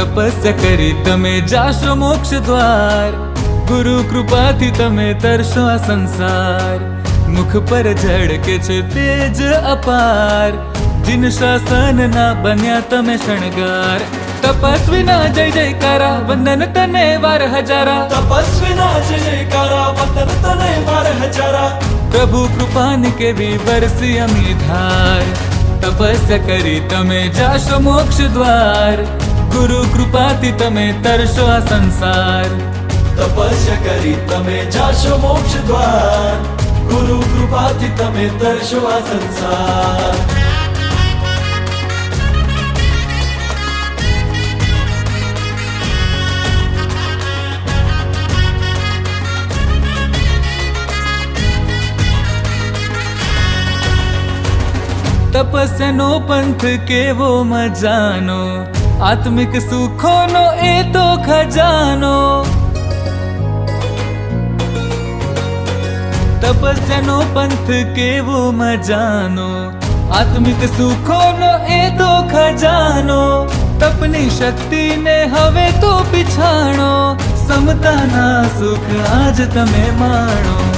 તપસ્યા કરી તમે જાશો મોક્ષ દ્વાર. ગુરુ કૃપાથી તમે તરશો આ સંસાર. મુખ પર ઝળકે છે તેજ અપાર. જિન શાસન ના બન્યા તમે શણગાર. તપસ્વીના જય જયકારા વંદન તને વાર હજારા. તપસ્વીના જય જયકારા વંદન તને વાર હજારા. પ્રભુ કૃપાની કેવી વરસી અમી ધાર. તપસ્યા કરી તમે જાશો મોક્ષ દ્વાર. ગુરુ કૃપાથી તમે તરશો આ સંસાર. તપસ્યા કરી તમે જાશો મોક્ષ દ્વાર. ગુરુ કૃપાથી તમે તરશો આ સંસાર. તપસ્યાનો પંથ કેવો મજાનો. આત્મિક સુખોનો એ તો ખજાનો. તપસ્યાનો પંથ કેવો મજાનો. આત્મિક સુખોનો એ તો ખજાનો. તપની શક્તિને હવે તો પીછાણો. સમતાના સુખ આજ તમે માણો.